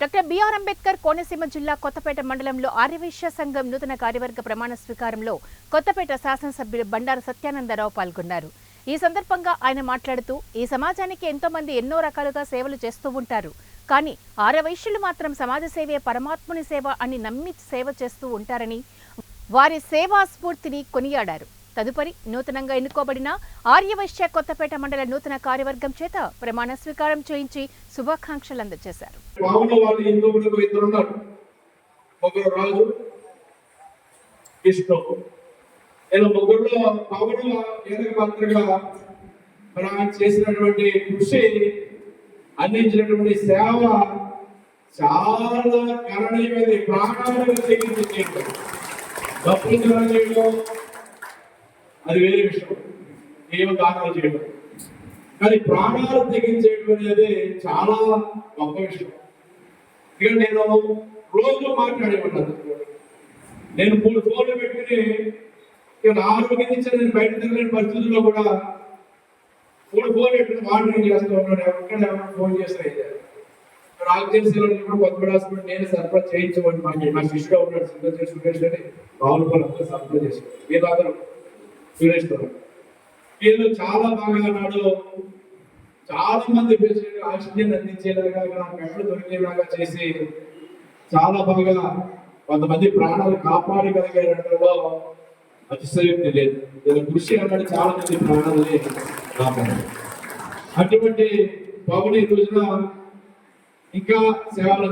Doctor BR Ambedkar Konaseema జిల్లా కొత్తపేట మండలంలో ఆర్యవైశ్య సంఘం నూతన కార్యవర్గ ప్రమాణ స్వీకారంలో కొత్తపేట శాసనసభ్యులు బండారు సత్యానందరావు పాల్గొన్నారు. ఈ సందర్భంగా ఆయన మాట్లాడుతూ ఈ సమాజానికి ఎంతో మంది ఎన్నో రకాలుగా సేవలు చేస్తూ ఉంటారు. కానీ ఆర్యవైశ్యులు మాత్రం సమాజ సేవే పరమాత్ముని సేవ అని నమ్మి సేవ చేస్తూ ఉంటారని వారి సేవా స్ఫూర్తిని కొనియాడారు. తదుపరి నూతనంగా ఎన్నుకోబడిన ఆర్యవైశ్య కొత్తపేట మండల నూతన కార్యవర్గం చేత ప్రమాణ స్వీకారం చేయించి శుభాకాంక్షలు అందజేశారు. చేసినటువంటి కృషి అందించినటువంటి సేవ చాలా గణనీయమైనది ప్రాణాలను తెగించి చేయడం డబ్బులు దానం చేయడం అది వేరే విషయం. ఏమో దాఖలు చేయడం కానీ ప్రాణాలు తెగించేయడం అనేది చాలా గొప్ప విషయం. ఇక నేను రోజు మాట్లాడేవాడిని. నేను మూడు ఫోన్లు పెట్టుకుని ఇక నా ఆరోగ్యం నుంచి నేను బయట తిరగలేని పరిస్థితుల్లో కూడా మూడు ఫోన్లు పెట్టుకుని మానిటరింగ్ చేస్తూ ఉన్నాడు ఎక్కడ ఎవరైనా ఫోన్ చేస్తే ఆక్సిజన్ కూడా కొత్త హాస్పిటల్ నేను సరఫరా చేయించమని మాకు శిష్యుడు ఉన్నాడు సురేష్ సురేష్ అని రావుల అంతా సరఫరా చేశాను వీళ్ళందరూ సురేష్ వీళ్ళు చాలా బాగా నాడు చాలా మంది పేషెంట్ ఆక్సిజన్ అందించేలాగా బెడ్లు దొరికేలాగా చేసి చాలా బాగా కొంతమంది ప్రాణాలు కాపాడగలిగేటలో అతిశయోక్తి లేదు. వీళ్ళ కృషి అన్నాడు చాలా మంది ప్రాణాలని కాపాడు అటువంటి పవన్ ఈ రోజున ఇంకా సేవలు